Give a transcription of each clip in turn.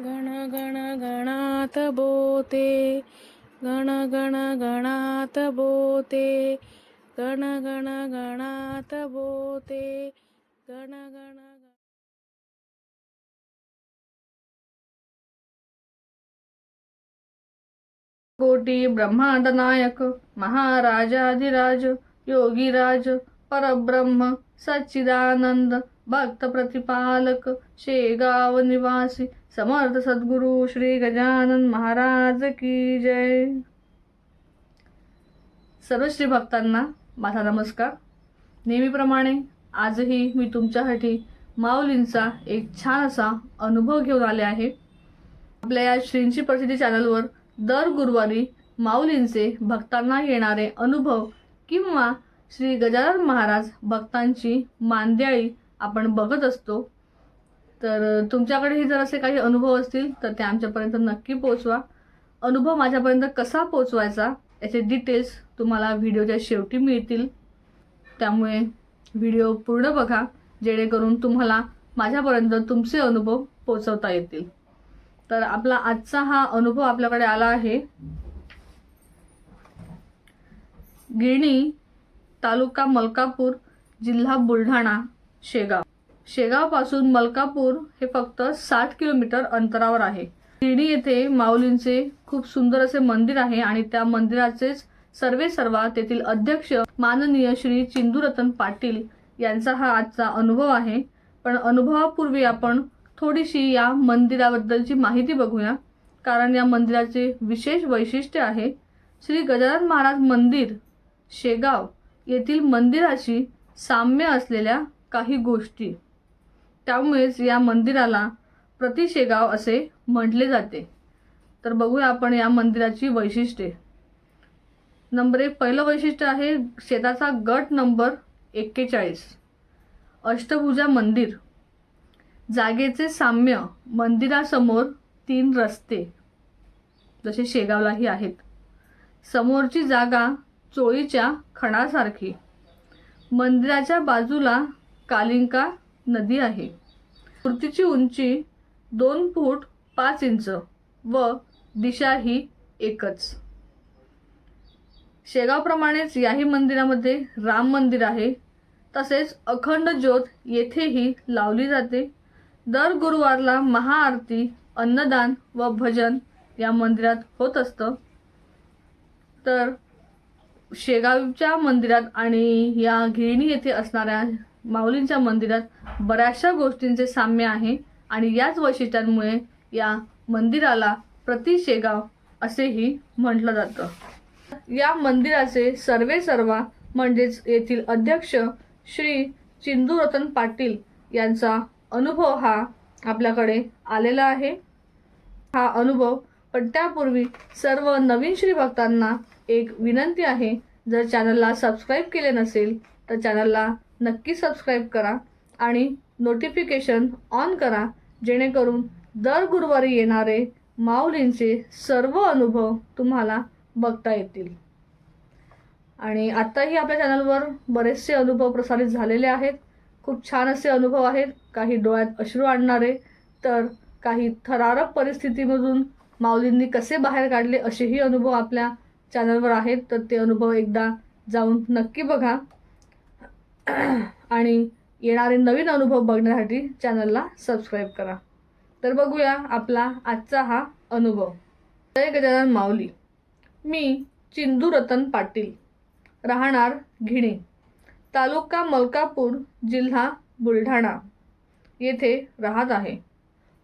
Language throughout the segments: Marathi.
गण गण गणात बोते. गण गण गणात बोते. गण गण गणात बोते. गण गण कोटी ब्रह्मांड नायक महाराजाधिराज योगीराज परब्रह्म सच्चिदानंद भक्त प्रतिपालक शेगाव निवासी समर्थ सद्गुरु श्री गजानन महाराज की जय. सर्व श्री भक्तांना माझा नमस्कार. नेहमीप्रमाणे आजही मी तुमच्यासाठी माऊलींचा एक छान असा अनुभव घेऊन आले आहे. आपल्या या श्रींची प्रसिद्धी चॅनलवर दर गुरुवारी माऊलींचे भक्तांना येणारे अनुभव किंवा श्री गजानन महाराज भक्तांची मांद्याळी आपण बघत असतो. तर तुमच्याकडेही जर असे काही अनुभव असतील तर ते आमच्यापर्यंत नक्की पोचवा अनुभव माझ्यापर्यंत कसा पोचवायचा याचे डिटेल्स तुम्हाला व्हिडिओच्या शेवटी मिळतील. त्यामुळे व्हिडिओ पूर्ण बघा जेणेकरून तुम्हाला माझ्यापर्यंत तुमचे अनुभव पोचवता येतील. तर आपला आजचा हा अनुभव आपल्याकडे आला आहे. गिरणी तालुका मलकापूर जिल्हा बुलढाणा. शेगाव. शेगावपासून मलकापूर हे फक्त साठ किलोमीटर अंतरावर आहे. शिर्डी येथे माऊलींचे खूप सुंदर असे मंदिर आहे आणि त्या मंदिराचेच सर्वे सर्वा तेथील अध्यक्ष माननीय श्री चिंदुरतन पाटील यांचा हा आजचा अनुभव आहे. पण अनुभवापूर्वी आपण थोडीशी या मंदिराबद्दलची माहिती बघूया. कारण या मंदिराचे विशेष वैशिष्ट्य आहे. श्री गजानन महाराज मंदिर शेगाव येथील मंदिराशी साम्य असलेल्या काही गोष्टी. त्यामुळेच या मंदिराला प्रतिशेगाव असे म्हटले जाते. तर बघूया आपण या मंदिराची वैशिष्ट्ये. नंबर एक पहिलं वैशिष्ट्य आहे शेताचा गट नंबर एक्केचाळीस. अष्टभुजा मंदिर. जागेचे साम्य मंदिरासमोर तीन रस्ते जसे शेगावलाही आहेत. समोरची जागा चोळीच्या खणासारखी. मंदिराच्या बाजूला कालिंका नदी आहे. मूर्तीची उंची दोन फूट पाच इंच व दिशा ही एकच. शेगावप्रमाणेच याही मंदिरामध्ये राम मंदिर आहे. तसेच अखंड ज्योत येथेही लावली जाते. दर गुरुवारला महाआरती अन्नदान व भजन या मंदिरात होत असतं. तर शेगावच्या मंदिरात आणि या गिरणी येथे असणाऱ्या माऊलींच्या मंदिरात बऱ्याचशा गोष्टींचे साम्य आहे आणि याच वैशिष्ट्यांमुळे या मंदिराला प्रति शेगाव असेही म्हटलं जातं. या मंदिराचे सर्वे सर्वा म्हणजेच येथील अध्यक्ष श्री चिंदूरतन पाटील यांचा अनुभव हा आपल्याकडे आलेला आहे. हा अनुभव पण त्यापूर्वी सर्व नवीन श्री भक्तांना एक विनंती आहे. जर चॅनलला सबस्क्राईब केले नसेल तर चॅनलला नक्की सबस्क्राईब करा आणि नोटिफिकेशन ऑन करा जेणेकरून दर गुरुवारी येणारे माऊलींचे सर्व अनुभव तुम्हाला बघता येतील. आणि आत्ताही आपल्या चॅनलवर बरेचसे अनुभव प्रसारित झालेले आहेत. खूप छान असे अनुभव आहेत. काही डोळ्यात अश्रू आणणारे तर काही थरारक परिस्थितीमधून माऊलींनी कसे बाहेर काढले असेही अनुभव आपल्या चॅनलवर आहेत. तर ते अनुभव एकदा जाऊन नक्की बघा. आणि येणारे नवीन अनुभव बघण्यासाठी चॅनलला सबस्क्राईब करा. तर बघूया आपला आजचा हा अनुभव. जय गजानन माऊली. मी चिंदू रतन पाटील. राहणार घिणे. तालुका मलकापूर जिल्हा बुलढाणा. येथे राहत आहे.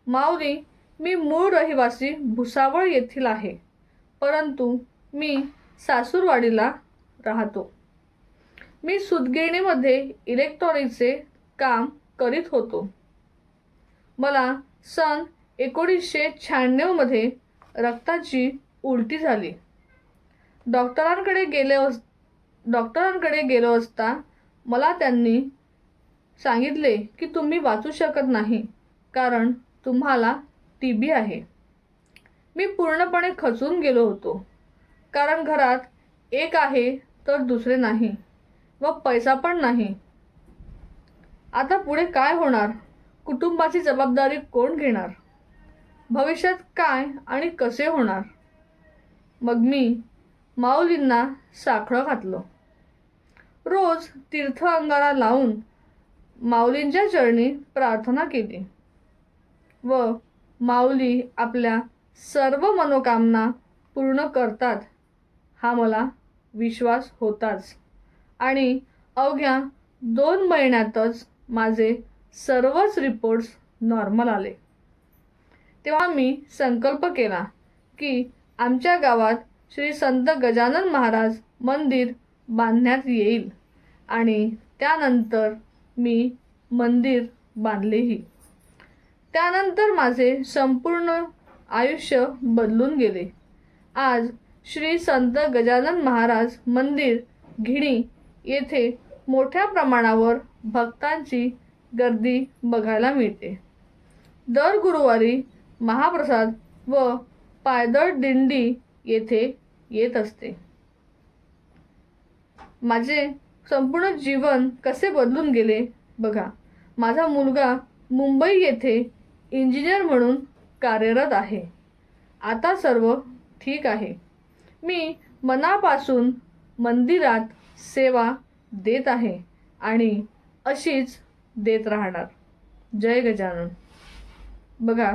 माऊली मी मूळ रहिवासी भुसावळ येथील आहे. परंतु मी सासूरवाडीला राहतो. मी सुदगिरणीमध्ये इलेक्ट्रॉनिकचे काम करीत होतो. मला सन एकोणीसशे शहाण्णवमध्ये रक्ताची उलटी झाली. डॉक्टरांकडे गेले अस डॉक्टरांकडे गेलो असता मला त्यांनी सांगितले की तुम्ही वाचू शकत नाही कारण तुम्हाला टी बी आहे. मी पूर्णपणे खचून गेलो होतो कारण घरात एक आहे तर दुसरे नाही. व पैसा पण नाही. आता पुढे काय होणार? कुटुंबाची जबाबदारी कोण घेणार? भविष्यात काय आणि कसे होणार? मग मी माऊलींना साखळं घातलं. रोज तीर्थ अंगारा लावून माऊलींच्या चरणी प्रार्थना केली व माऊली आपल्या सर्व मनोकामना पूर्ण करतात हा मला विश्वास होताच. आणि अवघ्या दोन महिन्यातच माझे सर्वच रिपोर्ट्स नॉर्मल आले. तेव्हा मी संकल्प केला की आमच्या गावात श्री संत गजानन महाराज मंदिर बांधण्यात येईल आणि त्यानंतर मी मंदिर बांधलेही. त्यानंतर माझे संपूर्ण आयुष्य बदलून गेले. आज श्री संत गजानन महाराज मंदिर घिणी येथे मोठ्या प्रमाणावर भक्तांची गर्दी बघायला मिळते. दर गुरुवारी महाप्रसाद व पायदळ दिंडी येथे येत असते. माझे संपूर्ण जीवन कसे बदलून गेले बघा. माझा मुलगा मुंबई येथे इंजिनियर म्हणून कार्यरत आहे. आता सर्व ठीक आहे. मी मनापासून मंदिरात सेवा देत आहे आणि अशीच देत राहणार. जय गजानन. बघा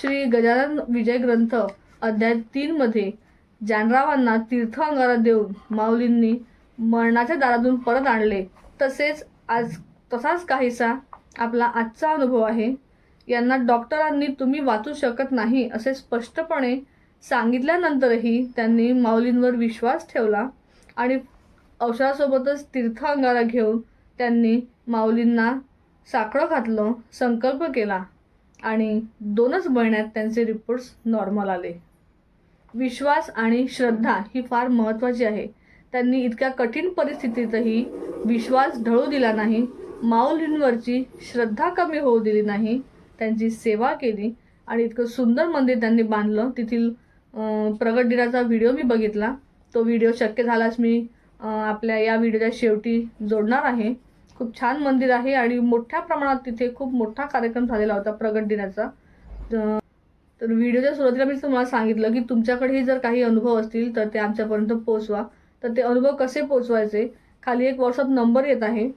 श्री गजानन विजय ग्रंथ अध्याय तीनमध्ये जानरावांना तीर्थ अंगारा देऊन माऊलींनी मरणाच्या दारातून परत आणले. तसेच आज तसाच काहीसा आपला आजचा अनुभव आहे. यांना डॉक्टरांनी तुम्ही वाचू शकत नाही असे स्पष्टपणे सांगितल्यानंतरही त्यांनी माऊलींवर विश्वास ठेवला आणि औषधासोबतच तीर्थ अंगारा घेऊन त्यांनी माऊलींना साखळं घातलं संकल्प केला आणि दोनच महिन्यात त्यांचे रिपोर्ट्स नॉर्मल आले. विश्वास आणि श्रद्धा ही फार महत्त्वाची आहे. त्यांनी इतक्या कठीण परिस्थितीतही विश्वास ढळू दिला नाही माऊलींवरची श्रद्धा कमी होऊ दिली नाही त्यांची सेवा केली आणि इतकं सुंदर मंदिर त्यांनी बांधलं. तेथील प्रगट दिनाचा व्हिडिओ मी बघितला. तो व्हिडिओ शक्य झालाच मी आपल्या या व्हिडिओच्या शेवटी जोडणार आहे. खूप छान मंदिर आहे आणि मोठ्या प्रमाणात तिथे खूप मोठा कार्यक्रम झालेला होता प्रगट दिनाचा. तर व्हिडिओच्या सुरुवातीला मी तुम्हाला सांगितलं की तुमच्याकडेही जर काही अनुभव असतील तर ते आमच्यापर्यंत पोचवा तर ते अनुभव कसे पोचवायचे खाली एक व्हॉट्सअप नंबर येत आहे.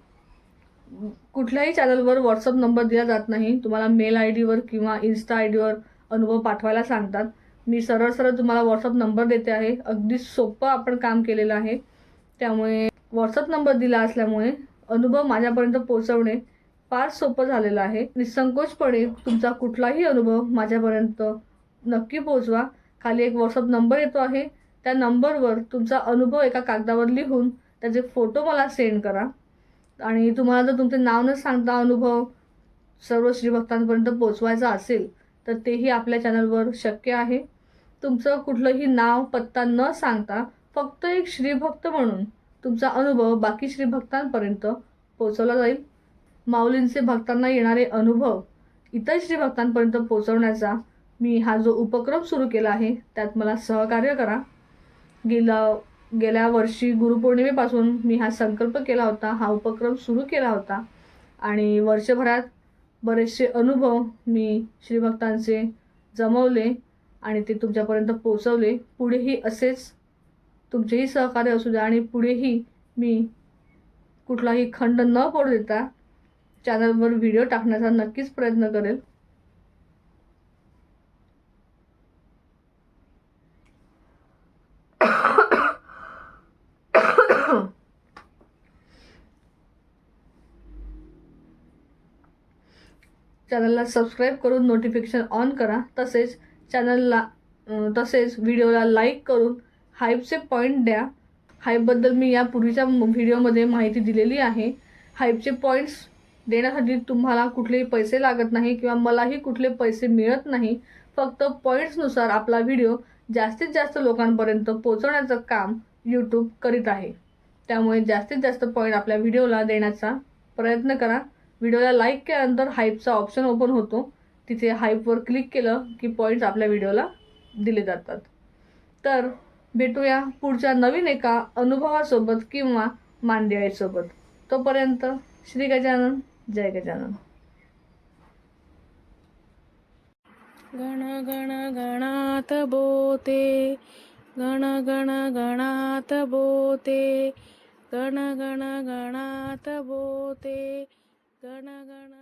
कुठल्याही चॅनलवर व्हॉट्सअप नंबर दिला जात नाही. तुम्हाला मेल आय डीवर किंवा इन्स्टा आय डीवर अनुभव पाठवायला सांगतात. मी सरळ सरळ तुम्हाला व्हॉट्सअप नंबर देते आहे. अगदी सोपं आपण काम केलेलं आहे. त्यामुळे व्हॉट्सअप नंबर दिला असल्यामुळे अनुभव माझ्यापर्यंत पोहोचवणे फार सोपं झालेलं आहे. निसंकोचपणे तुमचा कुठलाही अनुभव माझ्यापर्यंत नक्की पोहोचवा. खाली एक व्हॉट्सअप नंबर येतो आहे. त्या नंबरवर तुमचा अनुभव एका कागदावर लिहून त्याचे फोटो मला सेंड करा. आणि तुम्हाला जर तुमचे नाव न सांगता अनुभव सर्व श्रीभक्तांपर्यंत पोचवायचा असेल तर तेही आपल्या चॅनलवर शक्य आहे. तुमचं कुठलंही नाव पत्ता न सांगता फक्त एक श्रीभक्त म्हणून तुमचा अनुभव बाकी श्रीभक्तांपर्यंत पोचवला जाईल. माऊलींचे भक्तांना येणारे अनुभव इतर श्रीभक्तांपर्यंत पोचवण्याचा मी हा जो उपक्रम सुरू केला आहे त्यात मला सहकार्य करा. गेला गेल्या वर्षी गुरुपौर्णिमेपासून मी हा संकल्प केला होता हा उपक्रम सुरू केला होता. आणि वर्षभरात बरेचसे अनुभव मी श्रीभक्तांचे जमवले आणि ते तुमच्यापर्यंत पोचवले पुढेही असेच तुमचेही सहकार्य असू द्या आणि पुढेही मी कुठलाही खंड न पडू देता चॅनलवर व्हिडिओ टाकण्याचा नक्कीच प्रयत्न करेल. चॅनलला सबस्क्राईब करून नोटिफिकेशन ऑन करा तसेच चॅनलला तसेच व्हिडिओला लाईक करून हाईपचे पॉईंट द्या. हाईपबद्दल मी यापूर्वीच्या व्हिडिओमध्ये माहिती दिलेली आहे. हाईपचे पॉईंट्स देण्यासाठी तुम्हाला कुठलेही पैसे लागत नाही किंवा मलाही कुठले पैसे मिळत नाही. फक्त पॉईंट्सनुसार आपला व्हिडिओ जास्तीत जास्त लोकांपर्यंत पोहोचवण्याचं काम यूट्यूब करीत आहे. त्यामुळे जास्तीत जास्त पॉईंट आपल्या व्हिडिओला देण्याचा प्रयत्न करा. व्हिडिओला लाईक केल्यानंतर हाईपचा ऑप्शन ओपन होतो. तिथे हाईपवर क्लिक केलं की पॉईंट्स आपल्या व्हिडिओला दिले जातात. तर भेटूया पुढच्या नवीन एका अनुभवासोबत किंवा मांदियाळीसोबत तोपर्यंत श्री गजानन जय गजानन. गण गण गणात बोते गण गण गणात बोते गण गण गणात बोते गण गण